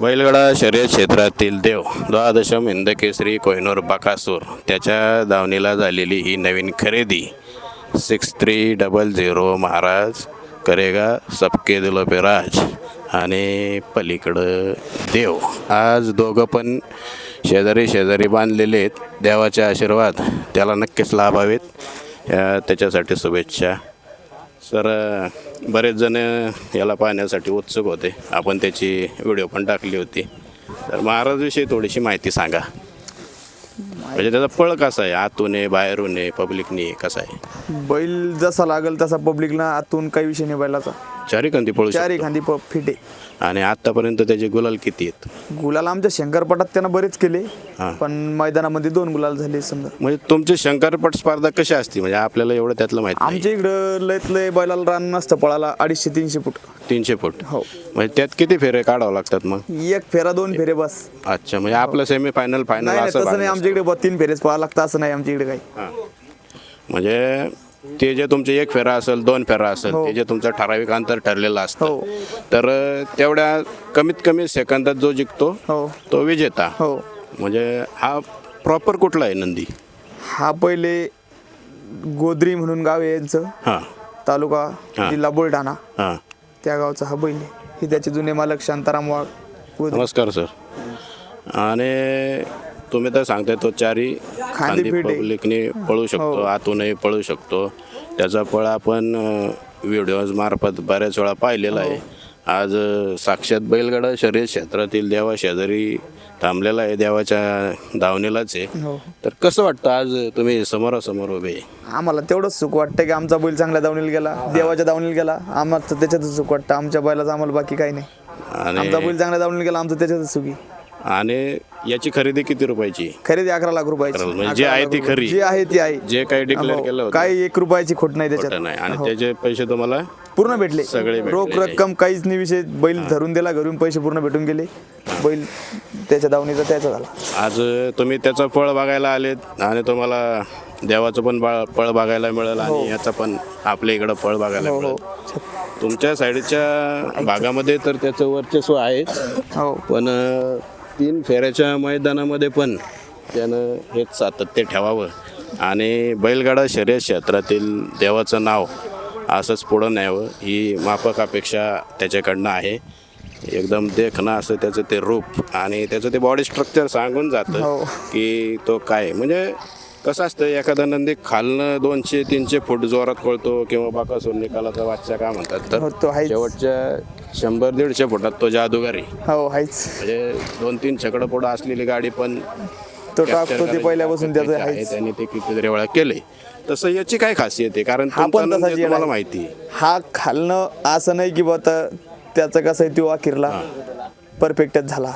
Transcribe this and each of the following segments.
बैलगडा शर्यत क्षेत्रातील देव द्वादशम हिंदकेसरी कोहिनूर बकासूर त्याच्या दावणीला झालेली ही नवीन खरेदी सिक्स थ्री डबल झिरो महाराज करेगा सबके दिलो राज आणि पलीकडं देव. आज दोघं पण शेजारी शेजारी बांधलेले आहेत. देवाचे आशीर्वाद त्याला नक्कीच लाभावेत. या त्याच्यासाठी शुभेच्छा. सर बरेच जण याला पाहण्यासाठी उत्सुक होते. आपण त्याची व्हिडिओ पण टाकली होती. तर महाराजविषयी थोडीशी माहिती सांगा. म्हणजे त्याचा पळ कसा आहे? आतून आहे बाहेरून आहे पब्लिकनी कसा आहे? बैल जसा लागल तसा पब्लिकला आतून काही विषय नाही बैलाचा चारी कंती पळू चारी खांदी फिट. आणि आतापर्यंत त्याचे गुलाल किती आहेत? गुलाल आमच्या शंकरपटात त्यानं बरेच केले हां. पण मैदानामध्ये दोन गुलाल झाले समजा. म्हणजे तुमची शंकरपट स्पर्धा कशी असते? म्हणजे आपल्याला एवढं त्यातलं माहिती नाही. आमच्या इकडं लयत लय बैलाला रान नसतं पळाला अडीचशे तीनशे फूट. तीनशे फूट. हो. म्हणजे त्यात किती फेरे काढावं लागतात मग? एक फेरा दोन फेरे बस. अच्छा म्हणजे आपलं सेमी फायनल फायनल नाही नाही, असं तसं नाही. आमच्या इकडे तीन फेरेच पळा लागतं असं नाही आमच्या इकडे काही. हां. म्हणजे ते जे तुमचे एक फेरा असेल दोन फेरा असेल हो. ते जे तुमचं ठराविक अंतर ठरलेलं असतं. हो. तर तेवढ्या कमीत कमी सेकंदात जो जिंकतो हो. तो विजेता. हो. म्हणजे हा प्रॉपर कुठला आहे नंदी? हा पहिले गोद्री म्हणून गाव आहे यांचं. हां. तालुका. जिल्हा बुलढाणा. हां. त्या गावचा हा बैल हे त्याचे जुने मालक शांताराम वाघ. नमस्कार सर. आणि तुम्ही तर सांगताय तो चारी खांदी. पब्लिकने पळू शकतो हो. आतूनही पळू शकतो. त्याचा पळ आपण व्हिडिओज मार्फत बऱ्याच वेळा पाहिलेला आहे. आज अं, साक्षात बैलगाडा शर्यत क्षेत्रातील देवा शेजारी थांबलेला आहे देवाच्या दावणीलाच आहे. हो. तर कसं वाटतं आज तुम्ही समोरासमोर उभे? आहे? आम्हाला तेवढंच सुख वाटतं की आमचा बैल चांगल्या दावणीला गेला देवाच्या दावणीला गेला. आम्हाला त्याच्यातच सुख वाटतं आमच्या बैलाचं आम्हाला बाकी काही नाही. आमचा आणि बैल चांगल्या दावणीला गेला आमचं त्याच्यातच सुखी. आणि याची खरेदी किती रुपयाची? खरेदी अकरा लाख रुपयाची. म्हणजे जी आहे लाख ती रुपये. खरी. जी आहे ती आहे. जे काही डिक्लेअर हो. केलं होतं. काही एक रुपयाची खोट नाही त्याच्यात. नाही. आणि हो. त्याचे पैसे तुम्हाला? पूर्ण भेटले. सगळे रोख. रक्कम काहीच नाही विषय. बैल धरून दिला घरून पैसे पूर्ण भेटून गेले. बैल त्याच्या दावणीचा त्याचा झाला. आज तुम्ही त्याचं फळ बघायला आलेत आणि तुम्हाला देवाचं पण बा- फळ बघायला मिळेल आणि याचं पण आपल्या इकडं फळ बघायला हो मिळेल. हो तुमच्या साईडच्या भागामध्ये तर त्याचं वर्चस्व आहे हो. पण अं, तीन फेऱ्याच्या मैदानामध्ये पण त्यानं हेच सातत्य ठेवावं आणि बैलगाडा शर्यत क्षेत्रातील देवाचं नाव असंच पुढं न्यावं ही माफक अपेक्षा त्याच्याकडनं आहे एकदम देखणं असं त्याचं ते रूप आणि त्याचं ते बॉडी स्ट्रक्चर सांगून जातं हो. की तो काय म्हणजे कसं असतं एखादा नंदी खालनं दोनशे तीनशे फूट जोरात पळतो किंवा बाकासूर निकालाचा वाच्चा काय म्हणतात हो, तर आहेच. शेवटच्या शंभर दीडशे फुटात तो जादूगारी. हो हायच म्हणजे दोन तीन छकडं पुढं असलेली गाडी पण तो टाकतो ते पहिल्यापासून त्याचं आहे आहेच. त्यांनी ते कितीतरी वेळा केले तसं याची काय खासियत आहे? कारण हा तुमचा पण नंदी तसाच येडा तुम्हाला आहे. माहिती आहे. हा खालनं असं नाही की बता त्याचं कसं आहे तो अखेरला. परफेक्टच झाला.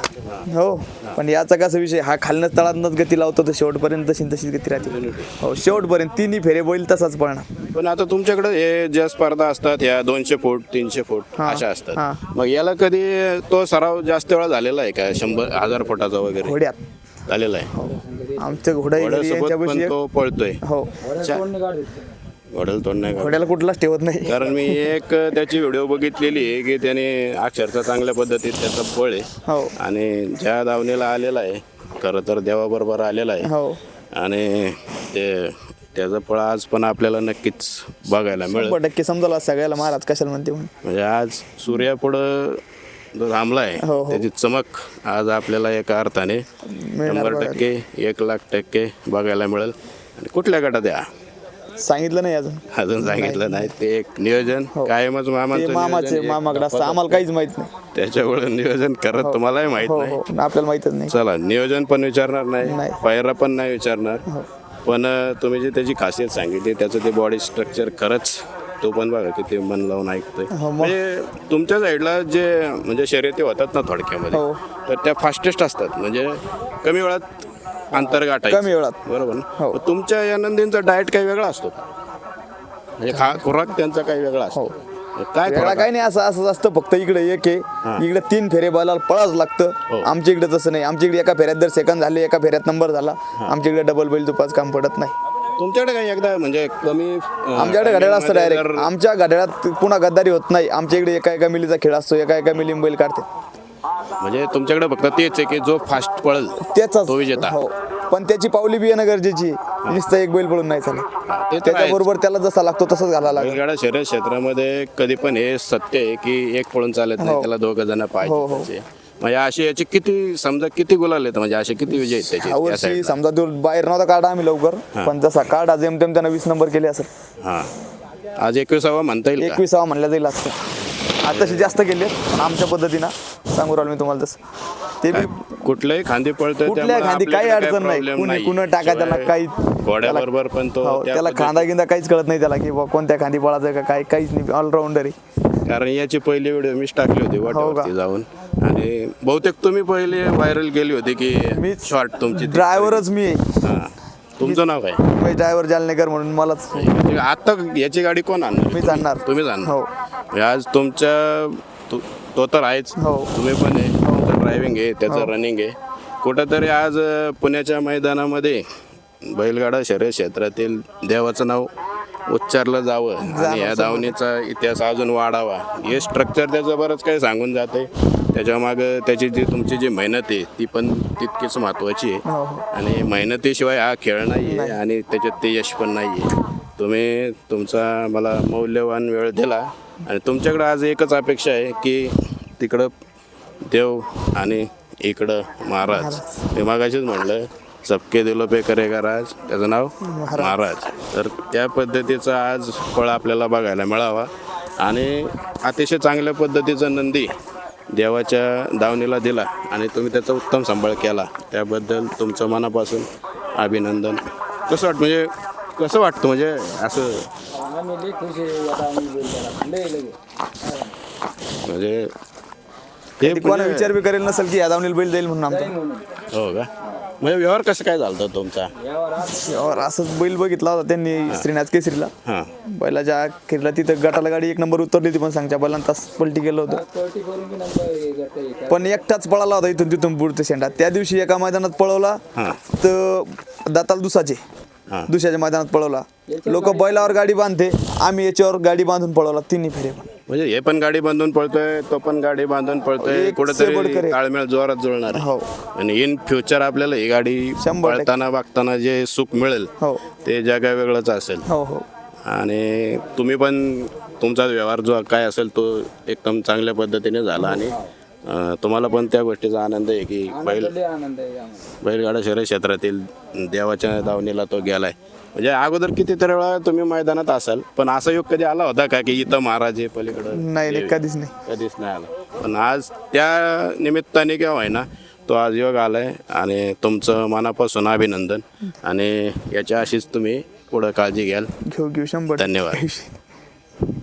हो पण याचा कसा विषय हा खालनं तळातनच गती लावतो तर शेवटपर्यंत तशी तशीच गती राहते. हो शेवटपर्यंत तिन्ही फेरे बैल तसाच पळणार. पण आता तुमच्याकडे हे ज्या स्पर्धा असतात या दोनशे फूट तीनशे फूट हा, अशा हा. असतात मग याला कधी तो सराव जास्त वेळा झालेला आहे का? शंभर हजार फुटाचा वगैरे? घोड्यात. झालेला आहे. घोडा घोड्यासोबत यांच्या पण एक- तो पळतोय. हो. घोड्याला तोंड नाही. घोड्याला कुठलाच ठेवत नाही. कारण मी एक त्याची व्हिडिओ बघितलेली आहे की त्याने अक्षरशः चांगल्या पद्धतीत त्याचा पळ आहे. हो. आणि ज्या दावणीला आलेला आहे खरं तर देवाबरोबर आलेला आहे. हो. आणि ते त्याचं फळ आज पण आपल्याला नक्कीच बघायला मिळेल. शंभर टक्के समजायला सगळ्याला महाराज कशाला म्हणते म्हणून. म्हणजे आज सूर्यापुढं जो थांबला आहे हो, हो. त्याची चमक आज आपल्याला एका अर्थाने शंभर बघायला. टक्के एक लाख टक्के बघायला मिळेल. आणि कुठल्या गटात या? सांगितलं नाही अजून. अजून सांगितलं नाही. ते एक नियोजन कायमच ते मामाचं मामाचे नियोजन एक मामाकडे असतं आम्हाला काहीच माहीत नाही. त्याच्यामुळे नियोजन करत तुम्हालाही माहीत हो नाही. हो आपल्याला माहितच नाही. चला नियोजन पण विचारणार नाही नाही. पायरा पण नाही विचारणार. पण अं, तुम्ही जी त्याची खासियत सांगितली त्याचं ते बॉडी स्ट्रक्चर खरंच तो पण बघा किती मन लावून ऐकतोय. हो, मग. म्हणजे तुमच्या साईडला जे म्हणजे शर्यती होतात ना थोडक्यामध्ये हो. तर त्या फास्टेस्ट असतात. म्हणजे कमी वेळात अंतर गाठायचं कमी वेळात. बरोबर ना? हो. मग तुमच्या या नंदींचा डाएट काही वेगळा असतो का? म्हणजे खा खुराक त्यांचा काही वेगळा असतो. मग काय वेगळा खुराक काही नाही असं असं असतं फक्त इकडे एक आहे. इकडे तीन फेरे बैलाला पळाच हो. लागतं आमच्या इकडे तसं नाही. आमच्या इकडे एका फेऱ्यात जर सेकंद झाले एका फेऱ्यात नंबर झाला आमच्या इकडे डबल बैल दुपाच काम पडत नाही. तुमच्याकडे काही एकदा म्हणजे कमी अं, आमच्याकडे घड्याळ असतं डायरेक्ट आमच्या घड्याळात पुन्हा गद्दारी होत नाही. आमच्या इकडे एका एका मिलीचा खेळ असतो. एका एका मिली बैल काढते. म्हणजे तुमच्याकडे फक्त तेच आहे की जो फास्ट पळल त्याचाच तो विजेता. हो पण त्याची पावली बी येणं गरजेची. नुसतं एक बैल पळून नाही हा, आहेच. त्याच्याबरोबर त्याला जसा लागतो तसंच घालायला लागेल शर्यत क्षेत्रामध्ये कधी पण हे सत्य आहे की एक पळून चालत नाही हो. त्याला दोघं जण हो, पाहिजे हो. त्याचे. म्हणजे असे याचे किती समजा किती गुलाल आहेत म्हणजे असे किती विजय त्याचे? समजा बाहेर नव्हता काढा आम्ही लवकर पण जसा काढा जेमतेम त्यानं वीस नंबर केले असेल हा आज एकविसावा म्हणता येईल एकविसावा म्हणल्या जाईल असतं आताशी जास्त केले आमच्या पद्धतीनं सांगू राहिलो मी तुम्हाला तसं. ते बी कुठल्याही खांदी पळतोय कुठल्या त्यामुळे खांदी काही अडचण नाही. problem कुणी कुणं टाका त्याला शिवाय काही घोड्याबरोबर पण तो हो, त्या त्याला खांदा गिंदा काहीच कळत नाही त्याला की बुवा कोणत्या खांदी पळायचं का काय काहीच नाही ऑलराऊंडर आहे. कारण याची पहिली व्हिडिओ मीच टाकली होती वाटेवरती हो जाऊन. आणि बहुतेक तुम्ही पहिले व्हायरल केली होती की मीच शॉर्ट तुमची ती. ड्रायव्हरच मी आहे. हा. तुमचं नाव काय? मी ड्रायव्हर जालनेकर म्हणून मलाच आता याची गाडी कोण आणणार? मीच आणणार. तुम्हीच हो. आणणार म्हणजे आज तुमच्या तु- तो तर आहेच. हो. तुम्ही पण आहे. तुमचं ड्रायव्हिंग आहे त्याचं रनिंग आहे. कुठंतरी आज अं, पुण्याच्या मैदानामध्ये बैलगाडा शर्यत क्षेत्रातील देवाचं नाव उच्चारलं जावं आणि या धावणीचा इतिहास अजून वाढावा. हे स्ट्रक्चर त्याचं बरंच काही सांगून जाते. त्याच्या मागं त्याची जी तुमची जी मेहनत आहे ती पण तितकीच महत्त्वाची आहे. हो, हो. आणि मेहनतीशिवाय हा खेळ नाही. आहे आणि त्याच्यात ते यश पण नाही आहे तुम्ही तुमचा मला मौल्यवान वेळ दिला आणि तुमच्याकडे आज एकच अपेक्षा आहे की तिकडं देव आणि इकडं महाराज. मी मागाशीच म्हणलं सबके दिलो पे करेगा राज. त्याचं नाव महाराज. तर त्या पद्धतीचा आज फळ आपल्याला बघायला मिळावा. आणि अतिशय चांगल्या पद्धतीचा नंदी देवाच्या दावणीला दिला आणि तुम्ही त्याचा उत्तम सांभाळ केला. त्याबद्दल तुमचं मनापासून अभिनंदन. कसं वाटतं म्हणजे कसं वाटतं म्हणजे असं? म्हणजे ते कोणा म्हणजे- विचार बी करेल नसेल की या दावणीला बैल जाईल म्हणून आमचा. म्हणून हो का? म्हणजे व्यवहार कसं काय झालं होता तुमचा? यावर यावर असंच बैल बघितला होता त्यांनी श्रीनाथ केसरीला. हां. बैलाच्या अखेरला तिथं गटाला गाडी एक नंबर उतरली होती पण सांगच्या बैलांना तास पलटी गेलं होतं. पण एकटाच पळाला होता इथून तिथून पुढचं शेंडा त्या दिवशी एका मैदानात पळवला हां. तर दाताल दुसाचे हां. दुसऱ्याच्या मैदानात पळवला. लोक बैलावर गाडी बांधते आम्ही याच्यावर गाडी बांधून पळवला तिन्ही फेरे पण. म्हणजे हे पण गाडी बांधून पळतोय तो पण गाडी बांधून पळतोय एक कुठेतरी. ताळमेळ जोरात जुळणार आहे. हो आणि इन फ्युचर आपल्याला ही गाडी शंभर टक्के. पळताना वागताना जे सुख मिळेल हो ते जगा वेगळंच असेल हो हो आणि तुम्ही पण तुमचा व्यवहार जो काय असेल तो एकदम चांगल्या पद्धतीने झाला आणि अं, तुम्हाला पण त्या गोष्टीचा आनंद आहे की बैल लई आनंद आहे आम्हाला बैलगाडा शहर क्षेत्रातील देवाच्या दावणीला तो गेलाय. म्हणजे अगोदर कितीतरी वेळा तुम्ही मैदानात असाल पण असा योग कधी आला होता का की इथं महाराज आहे पलीकडं नाही कधीच नाही? कधीच नाही आला? पण आज त्या निमित्ताने किंवा आहे ना तो आज योग आलाय आणि तुमचं मनापासून अभिनंदन. आणि याच्या अशीच तुम्ही पुढं काळजी घ्याल. घेऊ घेऊ. शंभर धन्यवाद.